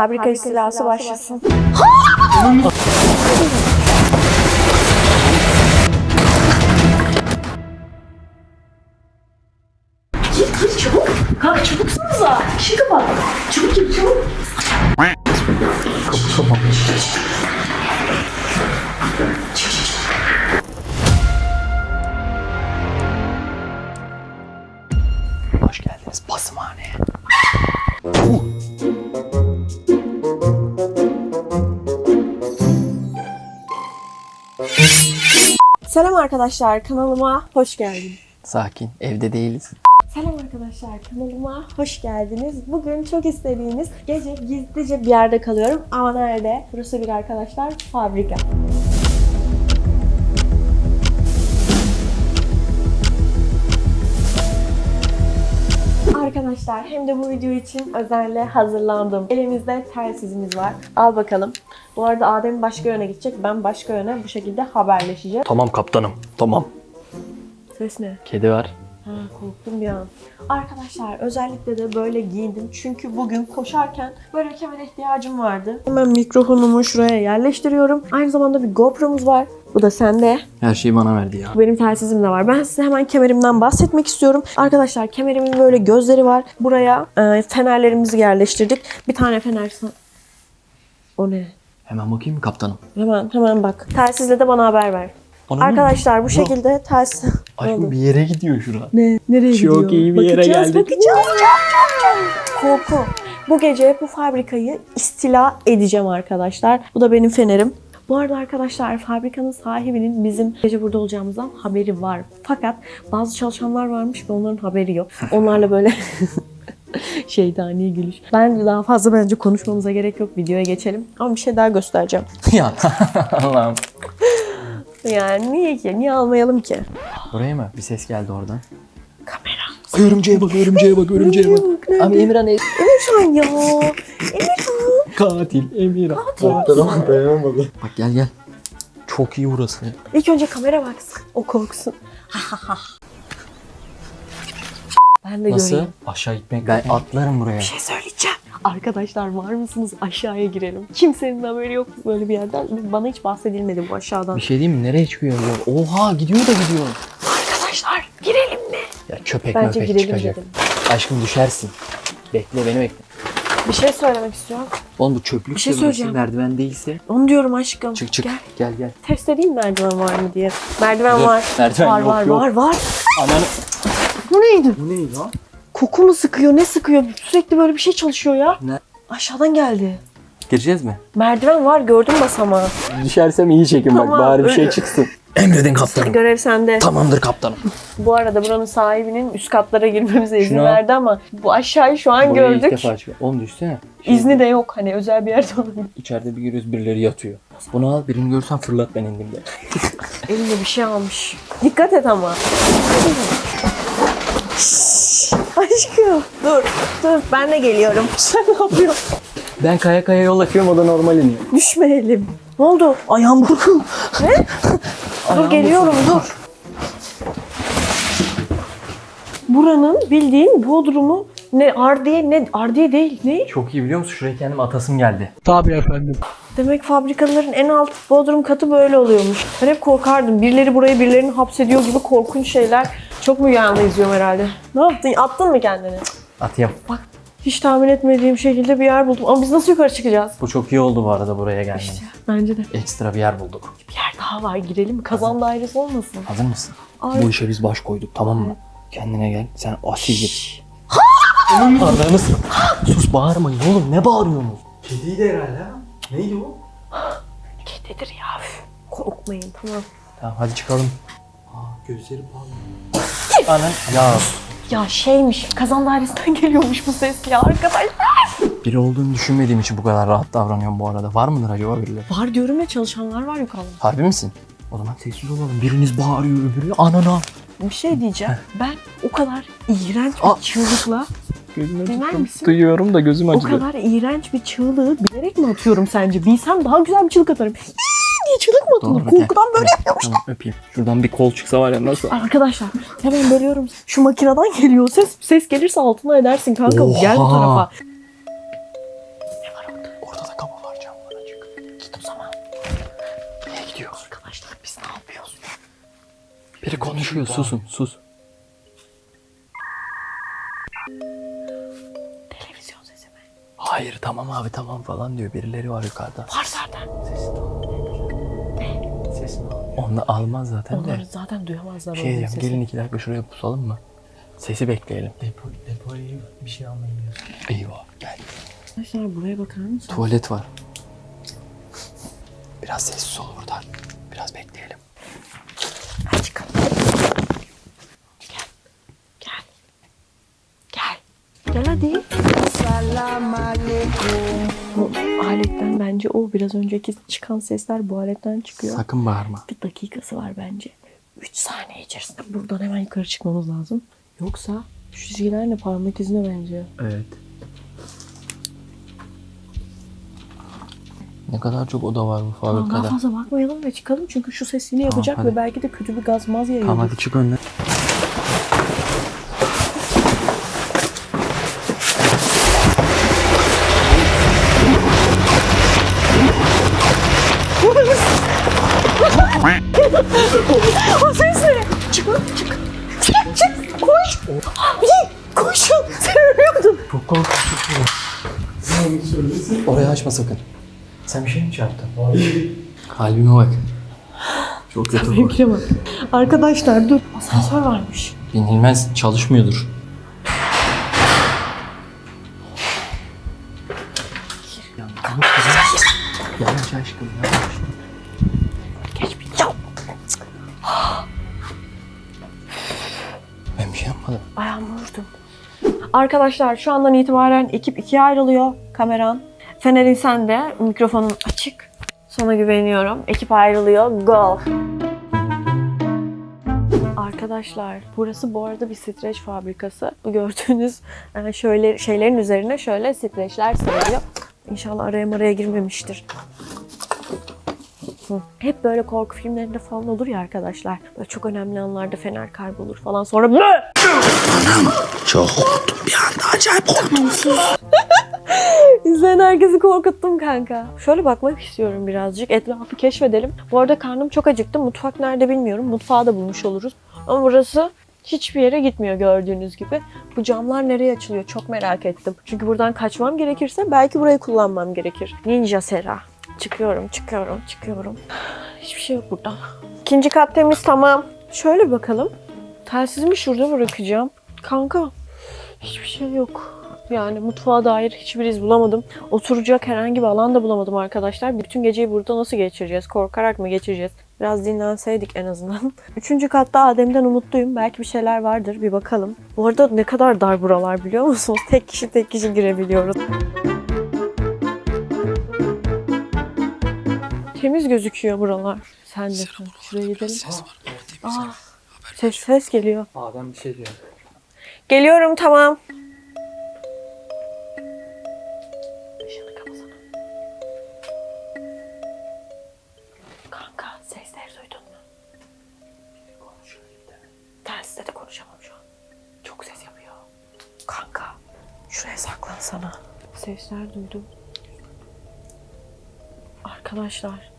Fabrika istilası başlasın. Kalk çabuksanıza. Işığı kapat. Çabuk gir çabuk. Hoş Selam arkadaşlar kanalıma hoş geldiniz. Sakin, evde değiliz. Selam arkadaşlar kanalıma hoş geldiniz. Bugün çok istediğiniz gece gizlice bir yerde kalıyorum. Ama nerede? Burası bir arkadaşlar fabrika. Arkadaşlar hem de bu video için özelle hazırlandım. Elimizde telsizimiz var. Al bakalım. Bu arada Adem başka yöne gidecek. Ben başka yöne bu şekilde haberleşeceğim. Tamam kaptanım, tamam. Ses ne? Kedi var. Ha, korktum bir an. Arkadaşlar özellikle de böyle giyindim. Çünkü bugün koşarken böyle kemere ihtiyacım vardı. Hemen mikrofonumu şuraya yerleştiriyorum. Aynı zamanda bir GoPro'muz var. Bu da sende. Her şeyi bana verdi ya. Benim telsizim de var. Ben size hemen kemerimden bahsetmek istiyorum. Arkadaşlar kemerimin böyle gözleri var. Buraya e, fenerlerimizi yerleştirdik. Bir tane fener... O ne? Hemen bakayım mı kaptanım? Hemen hemen bak. Telsizle de bana haber ver. Bana Arkadaşlar bu şekilde oldu? Aşkım bir yere gidiyor şura. Ne? Nereye Çok gidiyor? iyi bir yere Bakacağız, geldik. Bakacağız. Korku. Bu gece bu fabrikayı istila edeceğim arkadaşlar. Bu da benim fenerim. Bu arada arkadaşlar fabrikanın sahibinin bizim gece burada olacağımızdan haberi var. Fakat bazı çalışanlar varmış ve onların haberi yok. Onlarla böyle şeytani gülüş. Ben daha fazla bence konuşmamıza gerek yok. Videoya geçelim. Ama bir şey daha göstereceğim. ya Allah'ım. Yani niye ki? Niye almayalım ki? Buraya mı? Bir ses geldi oradan. Kamera. Ay, örümceğe bak, örümceğe bak, örümceğe bak. Abi Emirhan es- Emirhan ya. Katil, Emirhan. Doktorum dayanamadı. Bak gel gel. Çok iyi burası. İlk önce kamera baksın. O korksun. ben de Nasıl? göreyim. Aşağı gitmek. Ben atlarım buraya. Bir şey söyleyeceğim. Arkadaşlar var mısınız? Aşağıya girelim. Kimsenin haberi yok böyle bir yerden. Bana hiç bahsedilmedi bu aşağıdan. Bir şey diyeyim mi? Nereye çıkıyor ya? Oha gidiyor da gidiyor. Arkadaşlar girelim mi? Ya köpek Bence möpek girelim çıkacak. dedim. Aşkım düşersin. Bekle beni bekle. Bir şey söylemek istiyorum. Oğlum bu çöplük Bir şey burası, söyleyeceğim. merdiven değilse. Onu diyorum aşkım. Çık çık. Gel. Gel gel. Test edeyim merdiven var mı diye. Merdiven Dur, var. merdiven var yok, var yok. var var. Ananı. Bu neydi? Bu ne lan? Koku mu sıkıyor? Ne sıkıyor? Sürekli böyle bir şey çalışıyor ya. Ne? Aşağıdan geldi. Gireceğiz mi? Merdiven var gördüm basamağı. Düşersem iyi çekin Tamam, bak bari bir şey çıksın. Emredin kaptanım. Görev sende. Tamamdır kaptanım. Bu arada buranın sahibinin üst katlara girmemize izin Şuna- verdi ama bu aşağıyı şu an Burayı ilk gördük. defa çıkıyor. Oğlum düşsene. Şey, İzni de yok hani özel bir yerde olabilir. İçeride bir giriyoruz birileri yatıyor. Bunu al birini görsen fırlat ben indim de. Elinde bir şey almış. Dikkat et ama. Şşş, Aşkım dur dur ben de geliyorum. Sen ne yapıyorsun? Ben kaya kaya yol açıyorum o da normal iniyor. Düşmeyelim. Ne oldu? Ayağım burkum. Ne? Dur geliyorum dur. Buranın bildiğin bodrumu ne ardiye ne ardiye değil ne? Çok iyi biliyor musun? Şuraya kendim atasım geldi. Demek fabrikaların en alt bodrum katı böyle oluyormuş. Ben hep korkardım. Birileri burayı birilerini hapsediyor gibi korkunç şeyler. Çok mu yanlı izliyorum herhalde. Ne yaptın? Attın mı kendini? Atayım. Bak hiç tahmin etmediğim şekilde bir yer buldum. Ama biz nasıl yukarı çıkacağız? Bu çok iyi oldu bu arada buraya gelmemiz. Bence de. Ekstra bir yer bulduk. Bir yer daha var. Girelim? Kazan dairesi olmasın? Hazır mısın? Ay. Bu işe biz baş koyduk tamam mı? Kendine gel. Sen asil git. Ananı s- Sus bağırmayın oğlum ne bağırıyorsunuz? Kediydi herhalde ha. Neydi o? Kedidir ya. üf. Korkmayın tamam. Tamam hadi çıkalım. Aa gözleri parlıyor. Anan ya Ya şeymiş. Kazan dairesinden geliyormuş bu ses ya arkadaşlar. biri olduğunu düşünmediğim için bu kadar rahat davranıyorum bu arada. Var mıdır acaba birileri? Var diyorum ya çalışanlar var yukarıda. Harbi misin? O zaman sessiz olalım. Biriniz bağırıyor öbürü anana. Bir şey diyeceğim. Ben o kadar iğrenç bir Aa. çığlıkla Gözüm Dinler misin? Duyuyorum da gözüm O acıdı. kadar iğrenç bir çığlığı bilerek mi atıyorum sence? Bilsem daha güzel bir çığlık atarım. Diye çığlık mı atılır? Doğru, gel. Korkudan böyle yapıyorum. Tamam öpeyim. Şuradan bir kol çıksa var ya nasıl? Arkadaşlar hemen bölüyorum. Şu makineden geliyor ses. Ses gelirse altına edersin kanka. Gel bu Oha. tarafa. Ne var orada? kapı var camlar açık. Git o zaman. Nereye gidiyor? Arkadaşlar biz ne yapıyoruz? Biri konuşuyor susun sus. Televizyon sesi mi? Hayır tamam abi tamam falan diyor. Birileri var yukarıda. Var zaten. Sesini. Onu almaz zaten Onları de. zaten duyamazlar. Şey diyeceğim. Gelin iki dakika şuraya pusalım mı? Sesi bekleyelim. Depo, depoya bir şey almaya gidiyorsun. Eyvah gel. Arkadaşlar buraya bakar mısın? Tuvalet var. Biraz sessiz ol burada. Biraz bekleyelim. Bence o biraz önceki çıkan sesler bu aletten çıkıyor. Sakın bağırma. Bir dakikası var bence. 3 saniye içerisinde buradan hemen yukarı çıkmamız lazım. Yoksa şu ne parmak izine benziyor. Evet. Ne kadar çok oda var bu Tamam, daha fabrikada. fazla bakmayalım ve çıkalım çünkü şu ses yine yapacak hadi. ve belki de kötü bir gaz maz yayıyor. Tamam hadi çık önüne. Ölüyordun. Çok korkunç. Orayı açma sakın. Sen bir şey mi çarptın? Kalbime bak. Çok kötü bu. Benimkine bak. Arkadaşlar dur. Asansör varmış. Binilmez çalışmıyordur. Yavaş aşkım yavaş. Geç Arkadaşlar şu andan itibaren ekip ikiye ayrılıyor. Kameran. Fener'in sende. Mikrofonun açık. Sana güveniyorum. Ekip ayrılıyor. Go. Arkadaşlar burası bu arada bir streç fabrikası. Bu gördüğünüz e, şöyle şeylerin üzerine şöyle streçler seriliyor. İnşallah araya maraya girmemiştir. Hep böyle korku filmlerinde falan olur ya arkadaşlar. Böyle çok önemli anlarda fener kaybolur falan. Sonra Bı! İzleyen herkesi korkuttum kanka. Şöyle bakmak istiyorum birazcık. Etrafı keşfedelim. Bu arada karnım çok acıktı. Mutfak nerede bilmiyorum. Mutfağı da bulmuş oluruz. Ama burası hiçbir yere gitmiyor gördüğünüz gibi. Bu camlar nereye açılıyor çok merak ettim. Çünkü buradan kaçmam gerekirse belki burayı kullanmam gerekir. Ninja Sera. Çıkıyorum, çıkıyorum, çıkıyorum. Hiçbir şey yok burada. İkinci kat temiz tamam. Şöyle bir bakalım. Telsizimi şurada bırakacağım. Kanka hiçbir şey yok. Yani mutfağa dair hiçbir iz bulamadım. Oturacak herhangi bir alan da bulamadım arkadaşlar. Bütün geceyi burada nasıl geçireceğiz? Korkarak mı geçireceğiz? Biraz dinlenseydik en azından. Üçüncü katta Adem'den umutluyum. Belki bir şeyler vardır. Bir bakalım. Bu arada ne kadar dar buralar biliyor musunuz? Tek kişi tek kişi girebiliyoruz. Temiz gözüküyor buralar. Sen de. Şuraya gidelim. Aa, ses ses geliyor. Adem bir şey diyor. Geliyorum tamam. Işığını kapasana. Kanka sesleri duydun mu? De konuşamam şu an. Çok ses yapıyor. Kanka şuraya saklansana. Sesler duydum. Arkadaşlar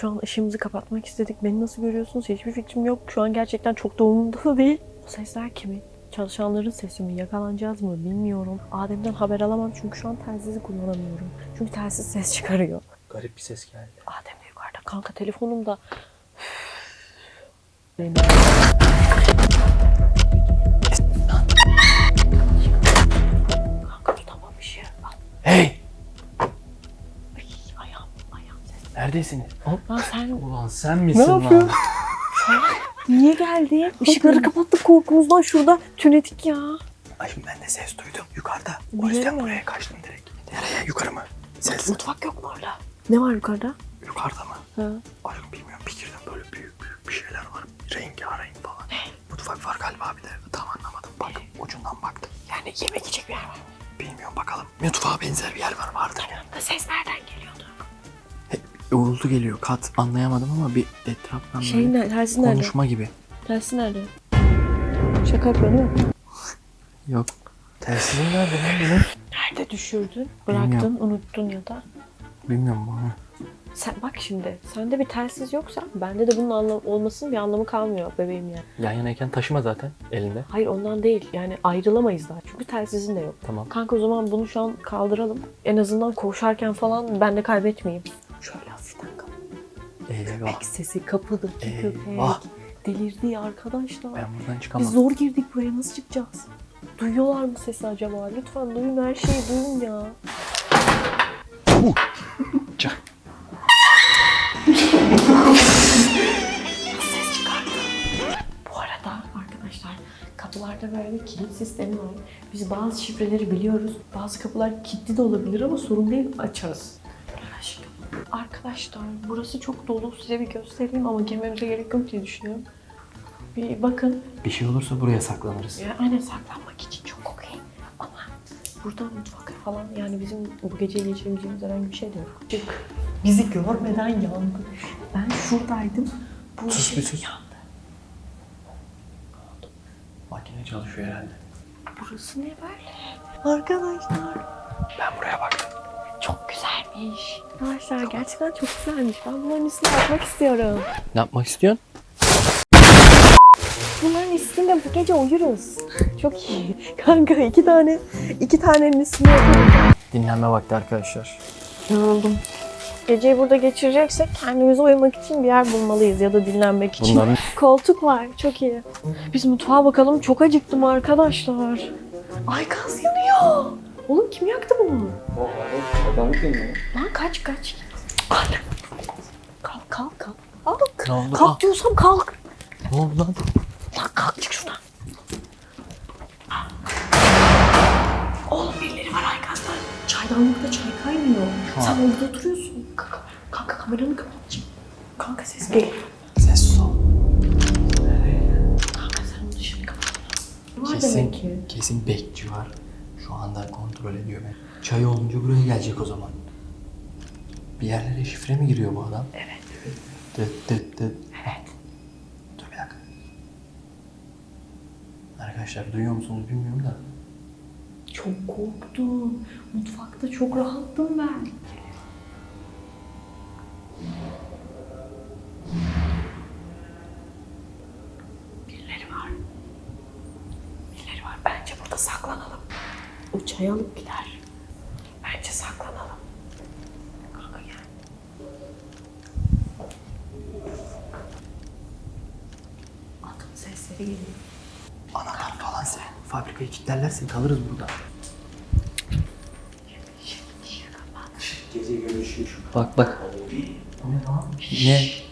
şu an ışığımızı kapatmak istedik. Beni nasıl görüyorsunuz? Hiçbir fikrim yok. Şu an gerçekten çok da değil. Bu sesler kimin? Çalışanların sesi mi? Yakalanacağız mı? Bilmiyorum. Adem'den haber alamam çünkü şu an telsizi kullanamıyorum. Çünkü telsiz ses çıkarıyor. Garip bir ses geldi. Adem de yukarıda. Kanka telefonum da... Hop. Lan sen Ulan sen misin lan? yapıyorsun? niye geldin? Işıkları kapattık korkumuzdan şurada tünedik ya. Ay şimdi ben de ses duydum yukarıda. O Biliyorum yüzden ya. buraya kaçtım direkt. Nereye? Yukarı mı? Ses. Mutfak yok mu orada? Ne var yukarıda? Yukarıda mı? Ha. Aşkım bilmiyorum. Bir girdim böyle büyük büyük bir şeyler var. Rengarenk falan. Mutfak var galiba bir de. Tam anlamadım. Bak ucundan baktım. Yani yemek yiyecek bir yer var? Bilmiyorum bakalım. Mutfağa benzer bir yer var vardı. Ses nereden geliyordu? Uğultu geliyor. Kat anlayamadım ama bir etraftan Şey böyle ne? Tersi nerede? konuşma gibi. Tersi nerede? Şaka yapıyor değil mi? Yok. Telsizin nerede lan benim? Nerede düşürdün? Bıraktın, Bilmiyorum. unuttun ya da. Bilmiyorum bana. Sen bak şimdi sende bir telsiz yoksa bende de bunun anlam olmasının bir anlamı kalmıyor bebeğim yani. Yan yanayken taşıma zaten elinde. Hayır ondan değil yani ayrılamayız daha çünkü telsizin de yok. Tamam. Kanka o zaman bunu şu an kaldıralım. En azından koşarken falan ben de kaybetmeyeyim. Eyvah. Köpek sesi kapıdaki Eyvah. köpek. Delirdi ya arkadaşlar. Ben buradan Biz çıkamam. zor girdik buraya nasıl çıkacağız? Duyuyorlar mı sesi acaba? Lütfen duyun her şeyi duyun ya. Çak. Ses çıkardı. Bu arada arkadaşlar kapılarda böyle bir kilit sistemi var. Biz bazı şifreleri biliyoruz. Bazı kapılar kilitli de olabilir ama sorun değil açarız. Arkadaşlar burası çok dolu. Size bir göstereyim ama girmemize gerek yok diye düşünüyorum. Bir bakın. Bir şey olursa buraya saklanırız. Ya aynen saklanmak için çok okey. Ama burada mutfak falan yani bizim bu gece geçireceğimiz herhangi bir şey de yok. Çık. Bizi görmeden yandı. Ben şuradaydım. Bu Sus bir ışık sus. yandı. Makine çalışıyor herhalde. Burası ne böyle? Arkadaşlar Ben buraya baktım. çok güzelmiş. Arkadaşlar gerçekten çok güzelmiş. Ben bunların üstüne atmak istiyorum. Ne yapmak istiyorsun? Bunların üstünde bu gece uyuruz. Çok iyi. Kanka iki tane, iki tanenin üstüne yaparım. Dinlenme vakti arkadaşlar. Yoruldum. Geceyi burada geçireceksek kendimize uyumak için bir yer bulmalıyız ya da dinlenmek için. Bunların Koltuk var, çok iyi. Biz mutfağa bakalım, çok acıktım arkadaşlar. Ay gaz yanıyor. Oğlum kim yaktı bunu? Lan kaç kaç. Kalk. Kalk kalk kalk. Kalk. Ne oldu? Kalk diyorsam kalk. ne oldu lan? Lan kalk çık şuradan. Oğlum birileri var arkadaşlar. Çaydanlıkta çay kaynıyor. Şu Sen an. orada oturuyorsun. Kanka, kanka kameranı kapat. Kanka ses geliyor. Ses ol. Kanka sen onu kapat. Var Kesin, demek ki. kesin bekçi var. Şu anda kontrol ediyor beni. Çay olunca buraya gelecek o zaman. Bir yerlere şifre mi giriyor bu adam? Evet. Dıt dıt dıt. Evet. Dur bir dakika. Arkadaşlar duyuyor musunuz bilmiyorum da. Çok korktum. Mutfakta çok rahattım ben. Çay alıp gider. Bence saklanalım. Kanka gel. Adım sesleri geliyor. Anahtar falan sen. Fabrikayı kilitlerlerse kalırız burada. Gece görüşü. Bak bak. Ne?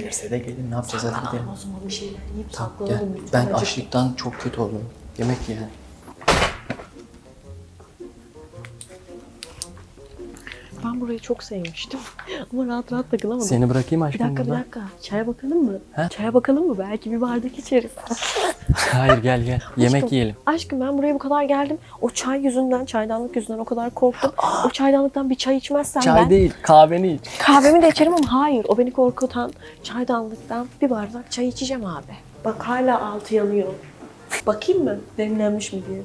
Gelirse de gelin ne yapacağız hadi gidelim. O zaman bir şeyler yiyip Tamam gel. saklanalım. Ben açlıktan çok kötü oldum. Yemek ye. Çok sevmiştim. Ama rahat rahat takılamadım. Seni bırakayım Bir aşkım dakika bir dakika. Çaya bakalım mı? He? Çaya bakalım mı? Belki bir bardak içeriz. Hayır gel gel. Yemek Aşkım, yiyelim. Aşkım ben buraya bu kadar geldim. O çay yüzünden, çaydanlık yüzünden o kadar korktum. o çaydanlıktan bir çay içmezsem Çay ben değil kahveni iç. kahvemi de içerim ama hayır. O beni korkutan çaydanlıktan bir bardak çay içeceğim abi. Bak hala altı yanıyor. Bakayım mı? Demlenmiş mi diye.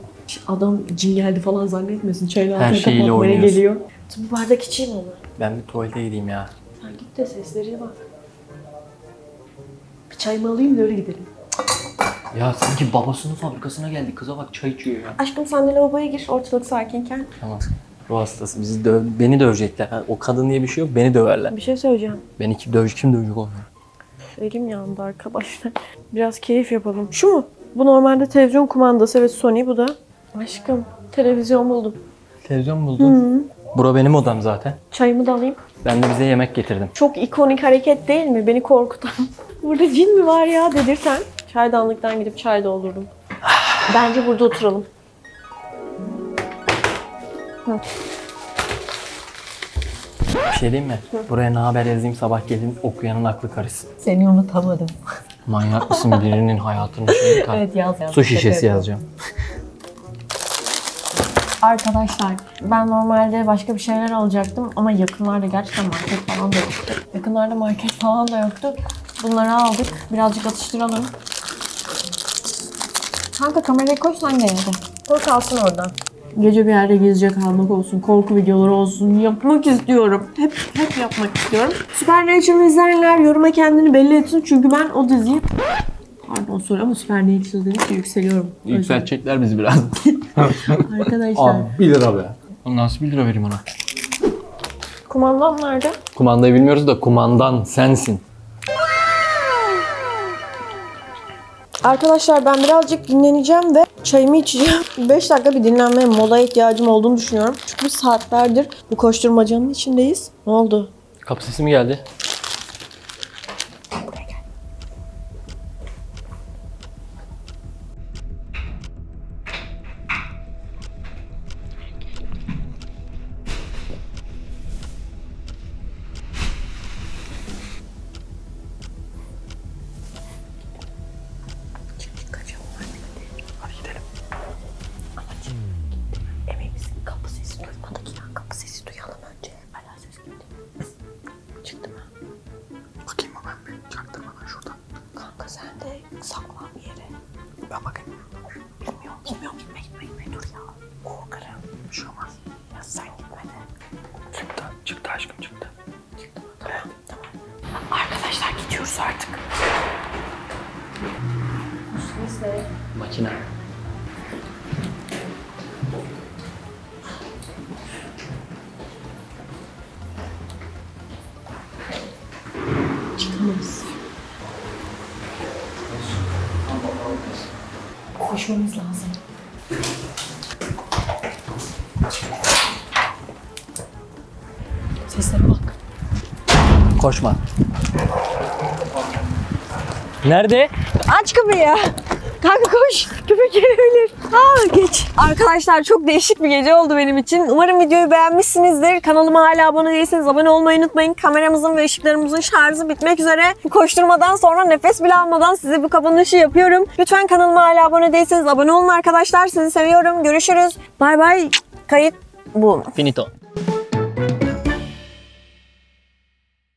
Adam cin geldi falan zannetmesin. Çayın Her altını şeyiyle kapatmaya oynuyorsun. geliyor. Bir bardak içeyim onu. Ben bir tuvalete gideyim ya. Sen git de sesleri bak. Bir çayımı alayım da öyle gidelim. Ya sanki babasının fabrikasına geldik. Kıza bak çay içiyor ya. Aşkım sen de lavaboya gir ortalık sakinken. Tamam. Ruh hastası. Bizi döv beni dövecekler. Ha, O kadın diye bir şey yok. Beni döverler. Bir şey söyleyeceğim. Beni kim dövecek? Kim dövecek onu? Elim yandı arkadaşlar. Biraz keyif yapalım. Şu mu? Bu normalde televizyon kumandası ve Sony bu da. Aşkım televizyon buldum. Televizyon buldun. Bura benim odam zaten. Çayımı da alayım. Ben de bize yemek getirdim. Çok ikonik hareket değil mi? Beni korkutan. Burada cin mi var ya dedirten. Çaydanlıktan gidip çay doldurdum. Bence burada oturalım. Hı. Bir şey diyeyim mi? Buraya ne haber yazayım sabah gelin okuyanın aklı karışsın. Seni unutamadım. Manyak mısın birinin hayatını şey Evet yaz yaz. Su şişesi yazacağım. Arkadaşlar ben normalde başka bir şeyler alacaktım ama yakınlarda gerçekten market falan da yoktu. Yakınlarda market falan da yoktu. Bunları aldık. Birazcık atıştıralım. Kanka kamerayı koy sen de evde. Koy kalsın orada. Gece bir yerde gezecek kalmak olsun, korku videoları olsun yapmak istiyorum. Hep hep yapmak istiyorum. Supernatural izleyenler yoruma kendini belli etsin çünkü ben o diziyi Pardon ama Supernatural dedikçe yükseliyorum. Yükseltecekler bizi biraz. Arkadaşlar. 1 lira be. Nasıl 1 lira vereyim ona? Kumandam nerede? Kumandayı bilmiyoruz da kumandan sensin. Arkadaşlar ben birazcık dinleneceğim ve çayımı içeceğim. 5 dakika bir dinlenmeye molaya ihtiyacım olduğunu düşünüyorum. Çünkü saatlerdir bu koşturmacanın içindeyiz. Ne oldu? Kapı sesi mi geldi? Koşmamız lazım. Seslere bak. Koşma. Nerede? Aç kapıyı. Kanka koş. Köpek gelebilir. Aa geç. Arkadaşlar çok değişik bir gece oldu benim için. Umarım videoyu beğenmişsinizdir. Kanalıma hala abone değilseniz abone olmayı unutmayın. Kameramızın ve ışıklarımızın şarjı bitmek üzere. Bu koşturmadan sonra nefes bile almadan size bu kapanışı yapıyorum. Lütfen kanalıma hala abone değilseniz abone olun arkadaşlar. Sizi seviyorum. Görüşürüz. Bay bay. Kayıt bu. Finito.